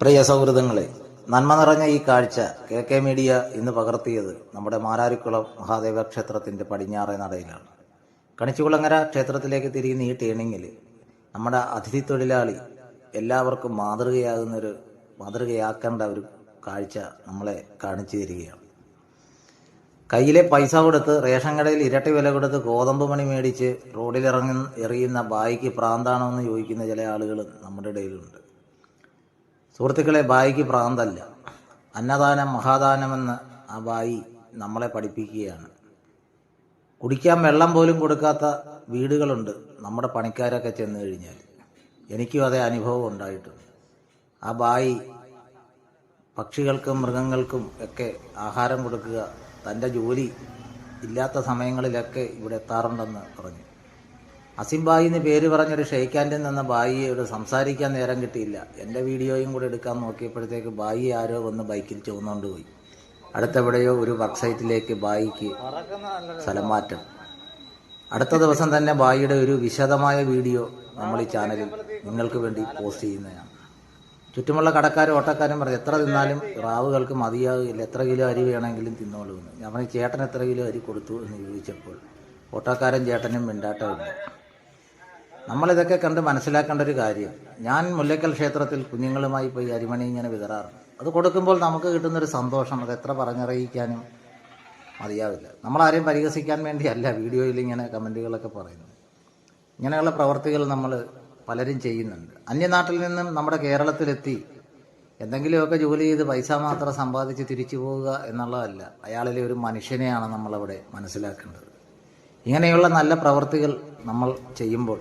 പ്രിയ സൗഹൃദങ്ങളെ നന്മ നിറഞ്ഞ ഈ കാഴ്ച കെ കെ മീഡിയ ഇന്ന് പകർത്തിയത് നമ്മുടെ മാരാരിക്കുളം മഹാദേവ ക്ഷേത്രത്തിന്റെ പടിഞ്ഞാറേ നടയിലാണ്. കണിച്ചുകുളങ്ങര ക്ഷേത്രത്തിലേക്ക് തിരിയുന്ന ഈ ടേണിങ്ങിൽ നമ്മുടെ അതിഥി തൊഴിലാളി എല്ലാവർക്കും മാതൃകയാകുന്നൊരു മാതൃകയാക്കേണ്ട ഒരു കാഴ്ച നമ്മളെ കാണിച്ചു തരികയാണ്. കയ്യിലെ പൈസ കൊടുത്ത് റേഷൻ കടയിൽ ഇരട്ടി വില കൊടുത്ത് ഗോതമ്പ് മണി മേടിച്ച് റോഡിലിറങ്ങി എറിയുന്ന ബായിക്ക് പ്രാന്താണോ എന്ന് ചോദിക്കുന്ന ചില ആളുകൾ നമ്മുടെ ഇടയിലുണ്ട്. സുഹൃത്തുക്കളെ ബായിക്ക് പ്രാന്തല്ല. അന്നദാനം മഹാദാനമെന്ന് ആ ബായി നമ്മളെ പഠിപ്പിക്കുകയാണ്. കുടിക്കാൻ വെള്ളം പോലും കൊടുക്കാത്ത വീടുകളുണ്ട് നമ്മുടെ പണിക്കാരൊക്കെ ചെന്ന് കഴിഞ്ഞാൽ. എനിക്കും അതേ അനുഭവം ഉണ്ടായിട്ടുണ്ട്. ആ ബായി പക്ഷികൾക്കും മൃഗങ്ങൾക്കും ഒക്കെ ആഹാരം കൊടുക്കുക തന്റെ ജോലി ഇല്ലാത്ത സമയങ്ങളിലൊക്കെ ഇവിടെ എത്താറുണ്ടെന്ന് പറഞ്ഞു. അസിംബായി എന്ന് പേര് പറഞ്ഞൊരു ഷെയ്ക്കാൻഡിൽ നിന്ന് ബായിയോട് സംസാരിക്കാൻ നേരം കിട്ടിയില്ല. എന്റെ വീഡിയോയും കൂടെ എടുക്കാൻ നോക്കിയപ്പോഴത്തേക്ക് ബായി ആരോ വന്ന് ബൈക്കിൽ ചുവന്നുകൊണ്ട് പോയി. അടുത്തെവിടെയോ ഒരു വർക്ക് സൈറ്റിലേക്ക് ബായിക്ക് സ്ഥലം മാറ്റം. അടുത്ത ദിവസം തന്നെ ബായിയുടെ ഒരു വിശദമായ വീഡിയോ നമ്മൾ ഈ ചാനലിൽ നിങ്ങൾക്ക് വേണ്ടി പോസ്റ്റ് ചെയ്യുന്നതാണ്. ചുറ്റുമുള്ള കടക്കാരും ഓട്ടക്കാരും പറഞ്ഞു എത്ര തിന്നാലും റാവുകൾക്ക് മതിയാകില്ല എത്ര കിലോ അരി വേണമെങ്കിലും തിന്നോളൂ എന്ന്. ഞാൻ പറഞ്ഞു ചേട്ടൻ എത്ര കിലോ അരി കൊടുത്തു? എന്ന് ചോദിച്ചപ്പോൾ ഓട്ടക്കാരൻ ചേട്ടനും മിണ്ടാട്ടമില്ല നമ്മളിതൊക്കെ കണ്ട് മനസ്സിലാക്കേണ്ട ഒരു കാര്യം. ഞാൻ മുല്ലക്കൽ ക്ഷേത്രത്തിൽ കുഞ്ഞുങ്ങളുമായി പോയി അരിമണി ഇങ്ങനെ വിതറാറുണ്ട്. അത് കൊടുക്കുമ്പോൾ നമുക്ക് കിട്ടുന്നൊരു സന്തോഷം അത് എത്ര പറഞ്ഞറിയിക്കാനും മതിയാവില്ല. നമ്മളാരെയും പരിഹസിക്കാൻ വേണ്ടിയല്ല വീഡിയോയിൽ ഇങ്ങനെ കമന്റുകളൊക്കെ പറയുന്നത്. ഇങ്ങനെയുള്ള പ്രവർത്തികൾ നമ്മൾ പലരും ചെയ്യുന്നുണ്ട്. അന്യനാട്ടിൽ നിന്നും നമ്മുടെ കേരളത്തിലെത്തി എന്തെങ്കിലുമൊക്കെ ജോലി ചെയ്ത് പൈസ മാത്രം സമ്പാദിച്ച് തിരിച്ചു പോവുക എന്നുള്ളതല്ല അയാളിലെ ഒരു മനുഷ്യനെയാണ് നമ്മളവിടെ മനസ്സിലാക്കേണ്ടത്. ഇങ്ങനെയുള്ള നല്ല പ്രവർത്തികൾ നമ്മൾ ചെയ്യുമ്പോൾ